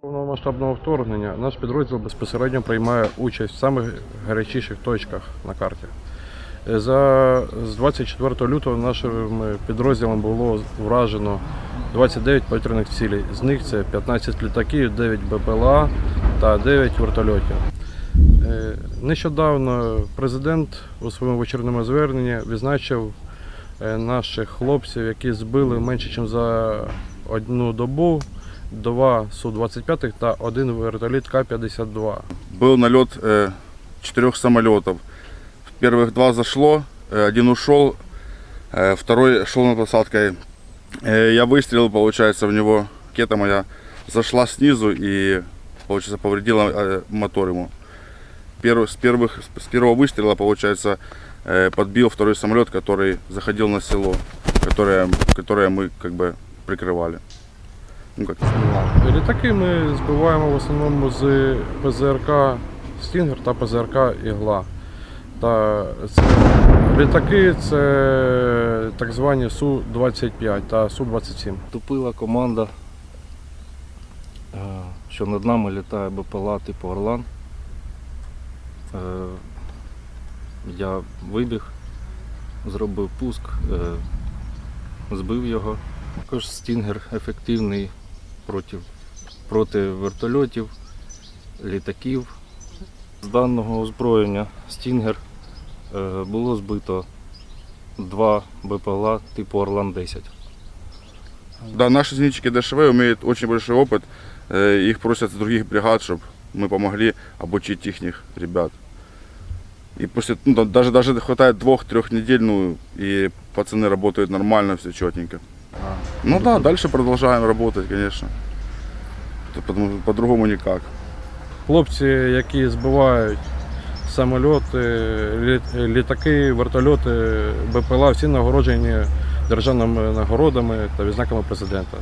Повномасштабного вторгнення наш підрозділ безпосередньо приймає участь в самих гарячіших точках на карті. Е, За, з 24 лютого нашим підрозділом було вражено 29 повітряних цілей. З них це 15 літаків, 9 БПЛА та 9 вертольотів. Е, Нещодавно президент у своєму вечірньому зверненні відзначив е, наших хлопців, які збили менше, ніж за одну добу два Су-25 та один вертоліт К-52. Был налет э, четырех самолетов. Первых два зашло, э, один ушел, э, второй шел над посадкой. Э, я выстрелил, получается, в него. Кета моя зашла снизу и, получается, повредила э, мотор ему. Первый, с, первых, с первого выстрела, получается, э, подбил второй самолет, который заходил на село, которое, которое мы как бы прикрывали. Ну, как Літаки ми збиваємо в основному з ПЗРК Стінгер та ПЗРК Ігла. Та це, літаки це так звані Су-25 та Су-27. Тупила команда, е, що над нами літає БПЛА типу Орлан. Е, Я вибіг, зробив пуск, е, збив його. Також стінгер ефективний проти, проти вертольотів, літаків. З даного озброєння стінгер е, було збито два БПЛА типу Орлан 10. Да, наши зенитчики ДШВ имеют очень большой опыт. Э, Их просят с других бригад, чтобы мы помогли обучить их ребят. И после, ну, да, даже, даже хватает двух-трех недель, ну, и пацаны работают нормально, все четенько. Ну да, дальше продолжаем работать, конечно. Потому что по-другому никак. Хлопці, які збивають самольоти, лі- літаки, вертольоти, БПЛА, всі нагороджені державними нагородами та відзнаками президента.